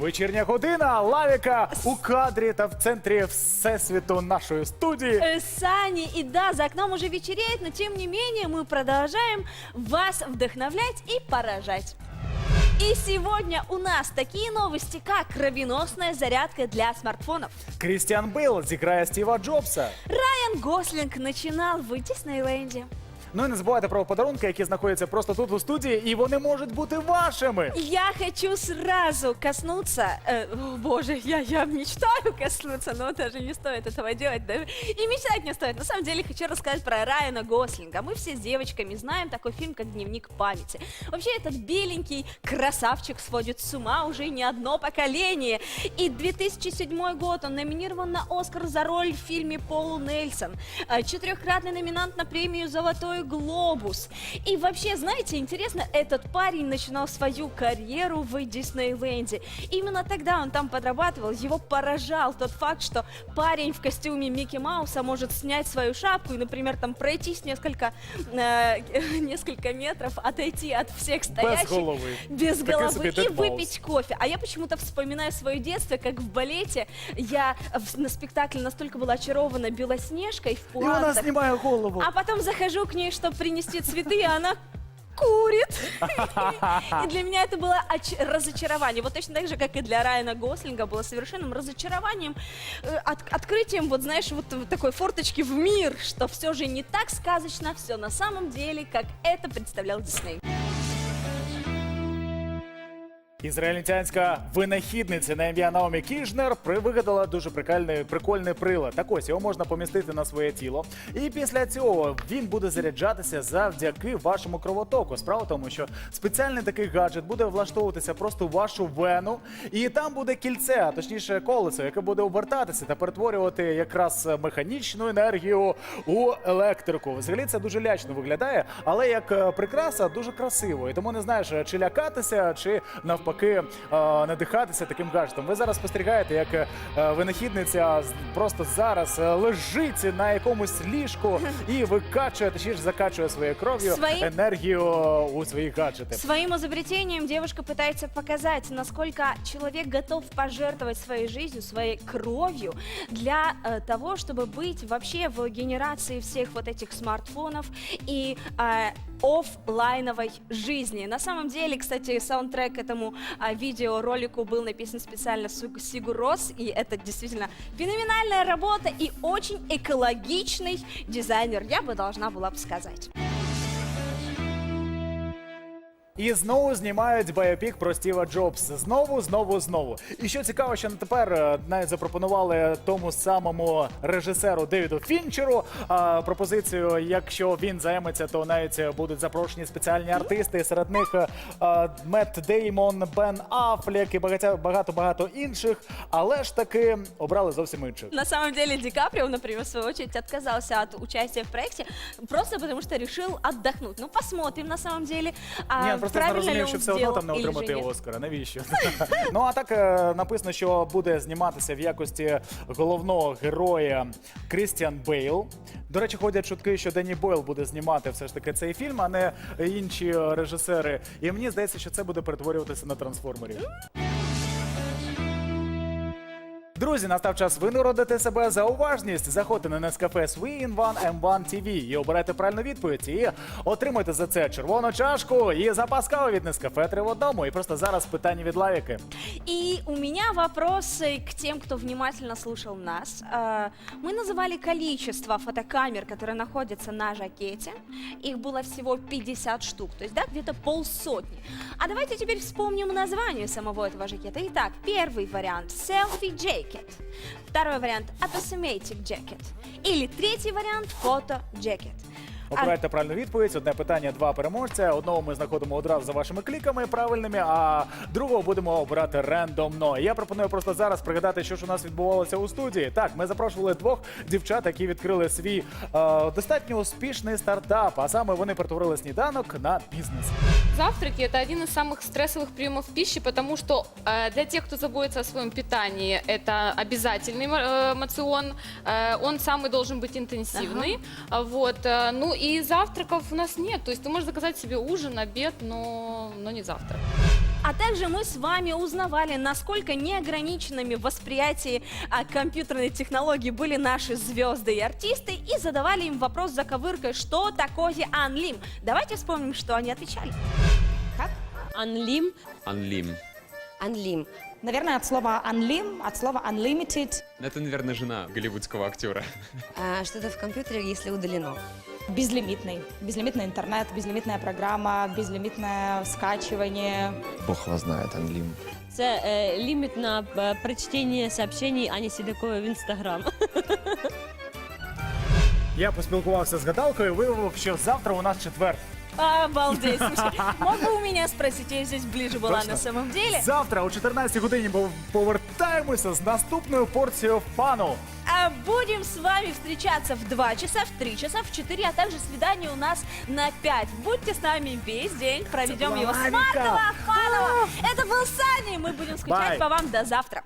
Вечірня година, лавіка у кадрі та в центрі всесвіту нашої студії. Э, Сани, и да, за окном уже вечереет, но тем не менее мы продолжаем вас вдохновлять и поражать. И сегодня у нас такие новости, как кровеносная зарядка для смартфонов. Крістіан Бейл зіграє Стіва Джобса. Райан Гослинг начинал в Диснейленде. Ну і не забувайте про подарунки, які знаходяться просто тут у студії, і вони можуть бути вашими. Я хочу сразу коснуться, э, о, боже, я, я мечтаю коснуться, но даже не стоит этого делать, да, и мечтать не стоит. На самом деле хочу рассказать про Райана Гослинга. Мы все с девочками знаем такой фильм, как «Дневник памяти». Вообще этот беленький красавчик сводит с ума уже не одно поколение. И 2007 год он номинирован на Оскар за роль в фильме Пол Нельсон. Э, Четырехкратный номинант на премию «Золотой глобус». И вообще, знаете, интересно, этот парень начинал свою карьеру в Диснейленде. Именно тогда он там подрабатывал. Его поражал тот факт, что парень в костюме Микки Мауса может снять свою шапку и, например, там пройтись несколько, э, несколько метров, отойти от всех стоящих. головы. Без Такой головы себе и Дед Маус. выпить кофе. А я почему-то вспоминаю свое детство, как в балете я в- на спектакле настолько была очарована Белоснежкой в І вона пуантах. знімає голову. А потом захожу к ней, чтобы принести цветы, и она курит. И для меня это было оч- разочарование. Вот точно так же, как и для Райана Гослинга было совершенным разочарованием, э, от- открытием, вот знаешь, вот такой форточки в мир, что все же не так сказочно, все на самом деле, как это представлял Дисней. Ізраїльтянська винахідниця на ім'я Наомі Кішнер вигадала дуже прикольний, прикольний прилад. Так ось його можна помістити на своє тіло. І після цього він буде заряджатися завдяки вашому кровотоку. Справа в тому, що спеціальний такий гаджет буде влаштовуватися просто в вашу вену, і там буде кільце, а точніше колесо, яке буде обертатися та перетворювати якраз механічну енергію у електрику. Взагалі це дуже лячно виглядає, але як е, прикраса дуже красиво. І тому не знаєш, чи лякатися, чи навпаки е, надихатися таким гаджетом. Ви зараз спостерігаєте, як е, винахідниця з- просто зараз е, лежить на якомусь ліжку і викачує, точніше закачує своєю кров'ю Своїм- енергію у свої гаджети. Своим изобретением девушка пытается показать, насколько человек готов пожертвовать своей жизнью, своей кровью для э, того, чтобы быть вообще в генерации всех вот этих смартфонов и э, офлайновой жизни. На самом деле, кстати, саундтрек этому а, видеоролику был написан специально Сигур Рос, и это действительно феноменальная работа и очень экологичный дизайнер, я бы должна была бы сказать. І знову знімають байопік про Стіва Джобса. Знову, знову, знову. І що цікаво, що на тепер е, навіть запропонували тому самому режисеру Девіду Фінчеру а, пропозицію. Якщо він займеться, то навіть будуть запрошені спеціальні артисти. Серед них е, е, Мет Деймон, Бен Афлек і багато багато інших. Але ж таки обрали зовсім інших. На самом деле Ди Каприо, например, в свою очередь отказался от участия в проекте просто потому, что решил отдохнуть. Ну, посмотрим на самом деле, а, Ні, просто правильно не зрозумів, що все одно там не отримати. Оскара. Навіщо? ну а так е, написано, що буде зніматися в якості головного героя Крістіан Бейл. До речі, ходять чутки, що Дені Бойл буде знімати все ж таки цей фільм, а не інші режисери. І мені здається, що це буде перетворюватися на трансформерів. Друзі, настав час винагородити себе за уважність. Заходьте на Nescafe Sui in One M1 TV і обирайте правильну відповідь. І отримуйте за це червону чашку і запас кави від Nescafe 3 в одному. І просто зараз питання від лавіки. И у меня вопросы к тем, кто внимательно слушал нас. А, Мы называли количество фотокамер, которые находятся на жакете. Их было всего 50 штук, то есть, да, где-то полсотни. А давайте теперь вспомним название самого этого жакета. Итак, первый вариант – Selfie Jacket. Второй вариант – Approximatic Jacket. Или третий вариант – Photo Jacket. А, Обирайте правильну відповідь. Одне питання, два переможця. Одного ми знаходимо одразу за вашими кліками правильними, а другого будемо обирати рандомно. Я пропоную просто зараз пригадати, що ж у нас відбувалося у студії. Так, ми запрошували двох дівчат, які відкрили свій е, достатньо успішний стартап. А саме вони перетворили сніданок на бізнес. Завтраки – это один из самых стрессовых приемов пищи, потому что э, для тех, кто заботится о своем питании, это обязательный э, мацион. Э, он самый должен быть интенсивный. А Вот. э, ну и завтраков у нас нет. То есть ты можешь заказать себе ужин, обед, но, но не завтрак. А также мы с вами узнавали, насколько неограниченными в восприятии а, компьютерной технологии были наши звезды и артисты, и задавали им вопрос за ковыркой, что такое Unlim. Давайте вспомним, что они отвечали. Unlim. Unlim. Unlim. Наверное, от слова unlim, от слова unlimited, Это, наверное, жена голливудского актера. А, что-то в компьютере, если удалено. Безлимитный. Безлимитный интернет, безлимитная программа, безлимитное скачивание. Бог вас знает, Англим. Це е, ліміт на е, прочтення сообщений Ані Сідакової в інстаграм. Я поспілкувався з гадалкою, виявив, що завтра у нас четвер. Обалдеть. Слушай, мог бы у меня спросить, я здесь ближе была Точно. на самом деле. Завтра о 14 годині пов- повертаємося з наступною порцією фану. А будем с вами встречаться в 2 часа, в 3 часа, в 4, а также свидание у нас на 5. Будьте с нами весь день, проведем его была смартово, Аника. фаново. Это был Саня, и мы будем скучать Бай. по вам до завтра.